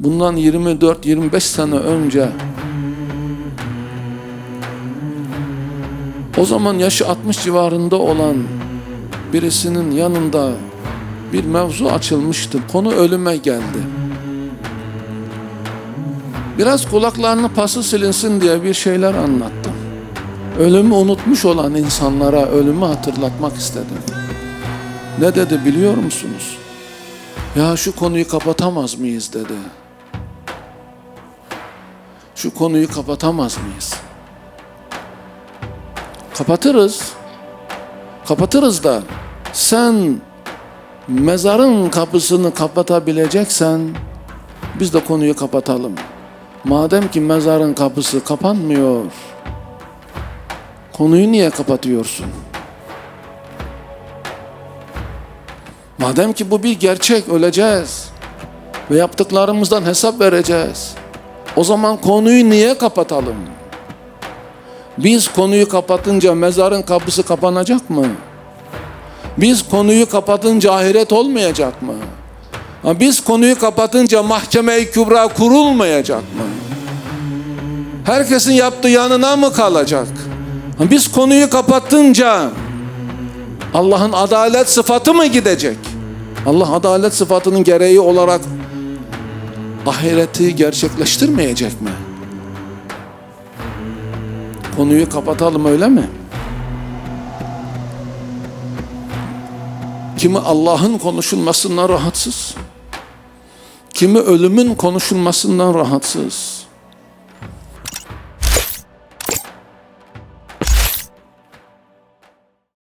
bundan 24-25 sene önce o zaman yaşı 60 civarında olan birisinin yanında bir mevzu açılmıştı. Konu ölüme geldi. Biraz kulaklarını pası silinsin diye bir şeyler anlattım. Ölümü unutmuş olan insanlara ölümü hatırlatmak istedim. Ne dedi biliyor musunuz? Ya şu konuyu kapatamaz mıyız dedi. Şu konuyu kapatamaz mıyız? Kapatırız. Kapatırız da sen mezarın kapısını kapatabileceksen biz de konuyu kapatalım. Madem ki mezarın kapısı kapanmıyor. Konuyu niye kapatıyorsun? Madem ki bu bir gerçek öleceğiz ve yaptıklarımızdan hesap vereceğiz. O zaman konuyu niye kapatalım? Biz konuyu kapatınca mezarın kapısı kapanacak mı? Biz konuyu kapatınca ahiret olmayacak mı? Biz konuyu kapatınca mahkeme-i kübra kurulmayacak mı? Herkesin yaptığı yanına mı kalacak? Biz konuyu kapatınca Allah'ın adalet sıfatı mı gidecek? Allah adalet sıfatının gereği olarak ahireti gerçekleştirmeyecek mi? Konuyu kapatalım öyle mi? Kimi Allah'ın konuşulmasından rahatsız. Kimi ölümün konuşulmasından rahatsız.